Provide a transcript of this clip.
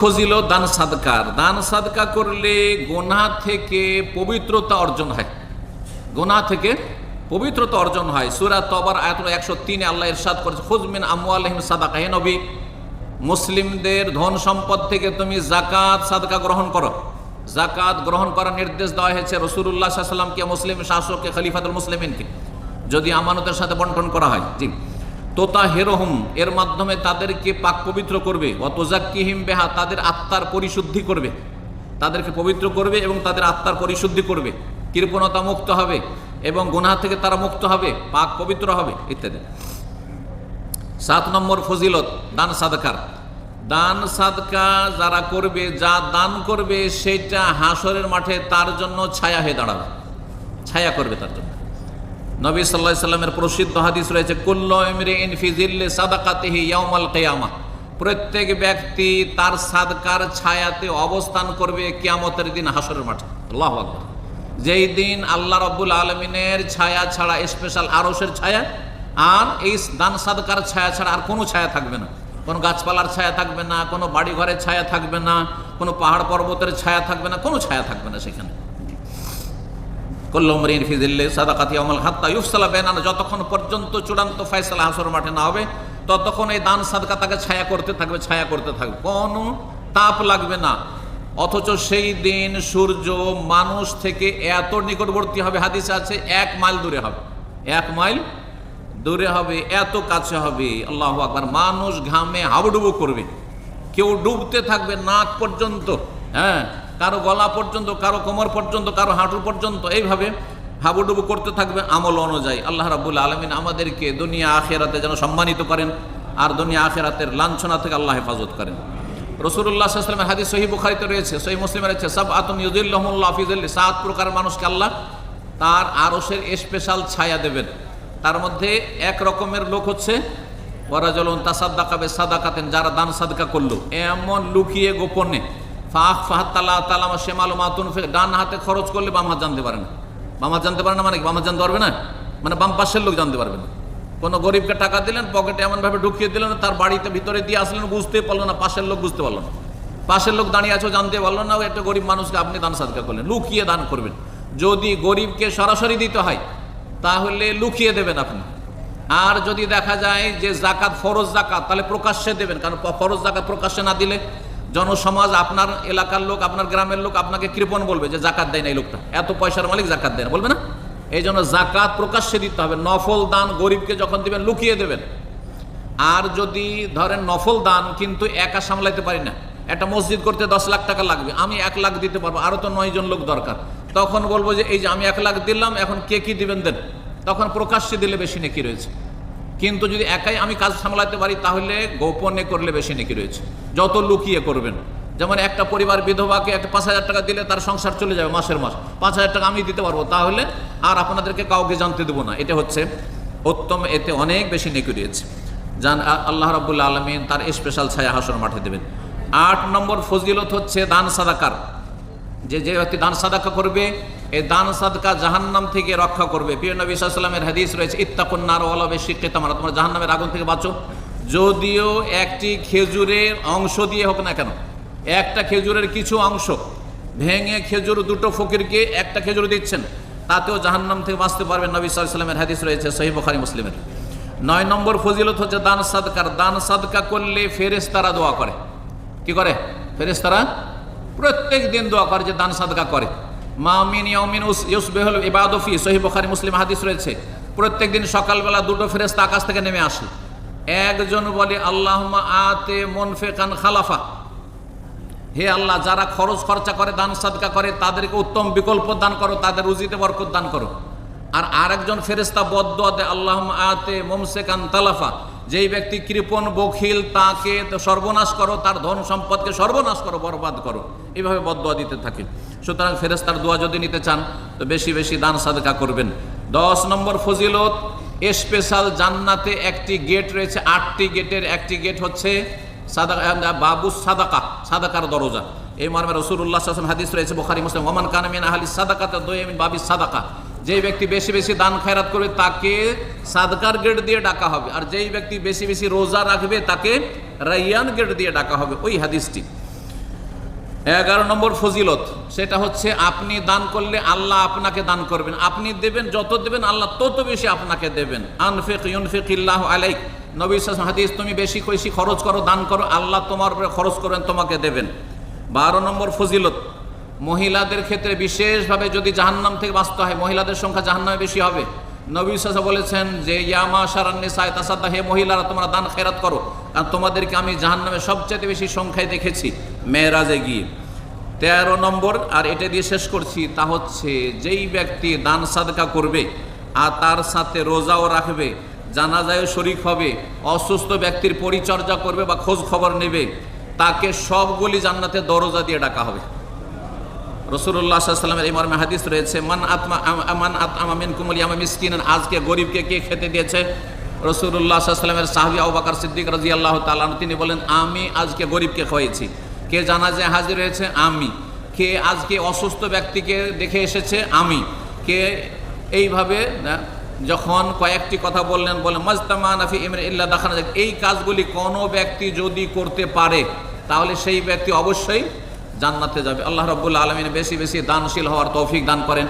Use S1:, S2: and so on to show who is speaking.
S1: ফজিল দান সাদকার দান সাদকা করলে গোনা থেকে পবিত্রতা অর্জন হয়। গোনা থেকে পবিত্রতা অর্জন হয়। সুরা তবার আয়াত একশো তিনে আল্লাহ ইরশাদ করেছে খুজমিন আমওয়ালহিম সাদাকা। হে নবী, মুসলিমদের ধন সম্পদ থেকে তুমি জাকাত সাদকা গ্রহণ করো। জাকাত গ্রহণ করার নির্দেশ দেওয়া হয়েছে রসুল্লাহ সাল্লামকে মুসলিম শাসককে, খলিফাতুল মুসলিমিনকে। যদি আমানতের সাথে বন্টন করা হয়, জি। তোতা হেরোহম এর মাধ্যমে তাদেরকে পাক পবিত্র করবে। অতজাক্কিহিম বেহা, তাদের আত্মার পরিশুদ্ধি করবে। তাদেরকে পবিত্র করবে এবং তাদের আত্মার পরিশুদ্ধি করবে। কৃপণতা মুক্ত হবে এবং গুনাহ থেকে তারা মুক্ত হবে, পাক পবিত্র হবে, ইত্যাদি। সাত নম্বর ফজিলত, দান সাদকার। দান সাদকা যারা করবে, যা দান করবে, সেটা হাসরের মাঠে তার জন্য ছায়া হয়ে দাঁড়াবে। ছায়া করবে তার জন্য। নবী সাল্লাহ সাল্লামের প্রসিদ্ধ হাদিস রয়েছে ইয়াউমাল কিয়ামা। প্রত্যেক ব্যক্তি তার সাদকার ছায়াতে অবস্থান করবে কিয়ামতের দিন হাসরের মাঠে। আল্লাহ যেই দিন আল্লাহ রব্বুল আলমিনের ছায়া ছাড়া, স্পেশাল আরসের ছায়া, আর এই দান সাদকার ছায়া ছাড়া আর কোনো ছায়া থাকবে না। কোনো গাছপালার ছায়া থাকবে না, কোনো বাড়ি ঘরের ছায়া থাকবে না, কোনো পাহাড় পর্বতের ছায়া থাকবে না, কোনো ছায়া থাকবে না সেখানে। কল্লমরিন ফিজিল্লে সাদাকাতি আমল হাত্তা ইউফসালা বেনানা। যতক্ষণ পর্যন্ত চূড়ান্ত ফয়সালা হাসর মাঠে না হবে, ততক্ষণ এই দান সাদকা তাকে ছায়া করতে থাকবে, ছায়া করতে থাকবে। কোনো তাপ লাগবে না। অথচ সেই দিন সূর্য মানুষ থেকে এত নিকটবর্তী হবে, হাদিসে আছে, এক মাইল দূরে হবে। এক মাইল দূরে হবে, এত কাছে হবে। আল্লাহ আকবার, মানুষ ঘামে হাবুডুবু করবে। কেউ ডুবতে থাকবে নাক পর্যন্ত হ্যাঁ? কারও গলা পর্যন্ত, কারও কোমর পর্যন্ত, কারও হাঁটু পর্যন্ত, এইভাবে হাবুডুবু করতে থাকবে আমল অনুযায়ী। আল্লাহ রাবুল আলমিন আমাদেরকে দুনিয়া আখেরাতে যেন সম্মানিত করেন আর দুনিয়া আখেরাতের লাঞ্ছনা থেকে আল্লাহ হেফাজত করেন। রসুল্লাহ সাল্লামের হাদিস সহি বুখারিতে রয়েছে সহি মুসলিমে রয়েছে সব আতম ইউদুল্লাহমুল্লাহ ফিজুল্লি সাত প্রকার মানুষকে আল্লাহ তার আরসের স্পেশাল ছায়া দেবেন। তার মধ্যে এক রকমের লোক হচ্ছে ওরাজলন তাসাদ্দাকাবে সাদাকাতেন যারা দান সাদকা করল। এমন লুকিয়ে গোপনে ফাহ ফাহ, তালা তালামা শেমাল মাতুন ডান হাতে খরচ করলে বাম হাত জানতে পারে না। বাম হাত জানতে পারে না মানে বাম হাত জানতে পারবে না? মানে বাম পাশের লোক জানতে পারবে না। কোনো গরিবকে টাকা দিলেন, পকেটে এমনভাবে ঢুকিয়ে দিলেন, তার বাড়িতে ভিতরে দিয়ে আসলেন, বুঝতে পারল না, পাশের লোক বুঝতে পারল না। পাশের লোক দাঁড়িয়ে আছো জানতে পারল না একটা গরিব মানুষকে আপনি দান সাদকা করলেন, লুকিয়ে দান করবেন। যদি গরিবকে সরাসরি দিতে হয়, তাহলে লুকিয়ে দেবেন আপনি। আর যদি দেখা যায় যে জাকাত, ফরজ জাকাত, তাহলে প্রকাশ্যে দেবেন, কারণ ফরজ জাকাত প্রকাশ্যে না দিলে জনসমাজ, আপনার এলাকার লোক, আপনার গ্রামের লোক আপনাকে কৃপণ বলবে যে জাকাত দেয় না এই লোকটা। এত পয়সার মালিক জাকাত দেয় না, বলবে না? এই জন্য জাকাত প্রকাশ্যে দিতে হবে। নফল দান গরিবকে যখন দিবেন, লুকিয়ে দেবেন। আর যদি ধরেন নফল দান, কিন্তু একা সামলাইতে পারি না, একটা মসজিদ করতে দশ লাখ টাকা লাগবে, আমি এক লাখ দিতে পারব আরও তো নয় জন লোক দরকার। তখন বলব যে এই যে আমি এক লাখ দিলাম, এখন কে কি দিবেন দেন? তখন প্রকাশ্যে দিলে বেশি নেকি রয়েছে। কিন্তু যদি একাই আমি কাজ সামলাতে পারি, তাহলে গোপনে করলে বেশি নেকি রয়েছে। যত লুকিয়ে করবেন। যেমন একটা পরিবার বিধবাকে একটা পাঁচ হাজার টাকা দিলে তার সংসার চলে যাবে মাসের মাস। পাঁচ হাজার টাকা আমি দিতে পারব। তাহলে আর আপনাদেরকে কাউকে জানতে দেবো না। এটা হচ্ছে উত্তম, এতে অনেক বেশি নেকি রয়েছে। জান আল্লাহ রাবুল্লা আলমিন তার স্পেশাল ছায়া হাসর মাঠে দেবেন। আট নম্বর ফজিলত হচ্ছে দান সাদাকার। যে যে ব্যক্তি দান সাদাকা করবে এই দান সাদকা জাহান্নাম থেকে রক্ষা করবে। প্রিয় নবী সাল্লামের হাদিস রয়েছে ইত্তাকুন্নার ওয়ালাবে শিক্ষে তামারা, তোমরা জাহান্নামের আগুন থেকে বাঁচো। যদিও একটি খেজুরের অংশ দিয়ে হোক না কেন, একটা খেজুরের কিছু অংশ ভেঙে খেজুর দুটো ফকিরকে একটা খেজুর দিচ্ছেন, তাতেও জাহান্নাম থেকে বাঁচতে পারবেন নবী সাল্লামের হাদিস রয়েছে সহি বখারি, মুসলিমের। নয় নম্বর ফজিলত হচ্ছে দান সাদকার। দান সাদকা করলে ফেরেস্তারা দোয়া করে। কি করে? ফেরেস্তারা প্রত্যেক দিন দোয়া করে যে দান সাদকা করে। মামিন ইয়ামিন ইউসবেহুল ইবাদফি সহি বখারি, মুসলিম হাদিস রয়েছে। প্রত্যেক দিন সকালবেলা দুটো ফেরেস্তা আকাশ থেকে নেমে আসে। একজন বলে আল্লাহ আতে মনফেকান খালাফা। হে আল্লাহ, যারা খরচ খরচা করে, দান সাদকা করে, তাদেরকে উত্তম বিকল্প দান করো, তাদের রুজিতে বরকত দান করো। আর আরেকজন ফেরেস্তা বদ্ধ দে আল্লাহ আতে মোমসেকান তালাফা। যেই ব্যক্তি কৃপণ, বখিল, তাকে সর্বনাশ করো, তার ধন সম্পদকে সর্বনাশ করো, বরবাদ করো। এইভাবে বদোয়া দিতে থাকে। সুতরাং ফেরেস্তার দোয়া যদি নিতে চান, তো বেশি বেশি দান সাদকা করবেন। দশ নম্বর ফজিলত, স্পেশাল জান্নাতে একটি গেট রয়েছে, আটটি গেটের একটি গেট হচ্ছে সাদা, বাবু সাদাকা, সাদাকার দরজা। এই মর্মে রসুল্লাহ হাদিস রয়েছে, বোখারি, মুসলিম, ওমান কানামিন আহলি সাদাকাতে দোয়ামিন বাবি সাদাকা। যেই ব্যক্তি বেশি বেশি দান খায়রাত করবে, তাকে সাদকার গেট দিয়ে ডাকা হবে। আর যেই ব্যক্তি বেশি বেশি রোজা রাখবে, তাকে রাইয়ান গেট দিয়ে ডাকা হবে। ওই হাদিসটি। এগারো নম্বর ফজিলত, সেটা হচ্ছে আপনি দান করলে আল্লাহ আপনাকে দান করবেন। আপনি দেবেন, যত দেবেন, আল্লাহ তত বেশি আপনাকে দেবেন। আনফেক ইউনফিক ইল্লাহ আলাইক। নবী হাদিস, তুমি বেশি বেশি খরচ করো, দান করো, আল্লাহ তোমার উপরে খরচ করবেন তোমাকে দেবেন। বারো নম্বর ফজিলত মহিলাদের ক্ষেত্রে বিশেষভাবে যদি জাহান্নাম থেকে বাঁচতে হয়, মহিলাদের সংখ্যা জাহান্নামে বেশি হবে। নবী বলেছেন যে ইয়ামা সারান্নি সায় তাসাদ্দা, হে মহিলারা, তোমরা দান খেরাত করো। কারণ তোমাদেরকে আমি জাহান্নামে সবচেয়ে বেশি সংখ্যায় দেখেছি, মেয়েরাজে গিয়ে। তেরো নম্বর, আর এটা দিয়ে শেষ করছি, তা হচ্ছে যেই ব্যক্তি দান সাদকা করবে আর তার সাথে রোজাও রাখবে, জানাজায়ও শরিক হবে, অসুস্থ ব্যক্তির পরিচর্যা করবে বা খোঁজ খবর নেবে, তাকে সবগুলি জান্নাতে দরজা দিয়ে ডাকা হবে। রসুল্লাহ সাল্লামের এই মর্মে হাদিস রয়েছে, মান আত্মা মান আত্মা মিন কুমল ইয়ামা মিসকিন আজকে গরিবকে কে খেতে দিয়েছে? রসুল্লাহ সাল্লামের সাহাবি আবাকার সিদ্দিক রাজি আল্লাহ তালান তিনি বলেন, আমি আজকে গরিবকে খাওয়াইছি কে জানা জানাজে হাজির হয়েছে? আমি। কে আজকে অসুস্থ ব্যক্তিকে দেখে এসেছে? আমি। কে এইভাবে যখন কয়েকটি কথা বললেন, বলেন মজতামা নাফি ইমরে ইল্লা দেখানো যায় এই কাজগুলি কোনো ব্যক্তি যদি করতে পারে, তাহলে সেই ব্যক্তি অবশ্যই জান্নাতে যাবে। আল্লাহ রব্বুল্লা আলমিন বেশি বেশি দানশীল হওয়ার তৌফিক দান করেন।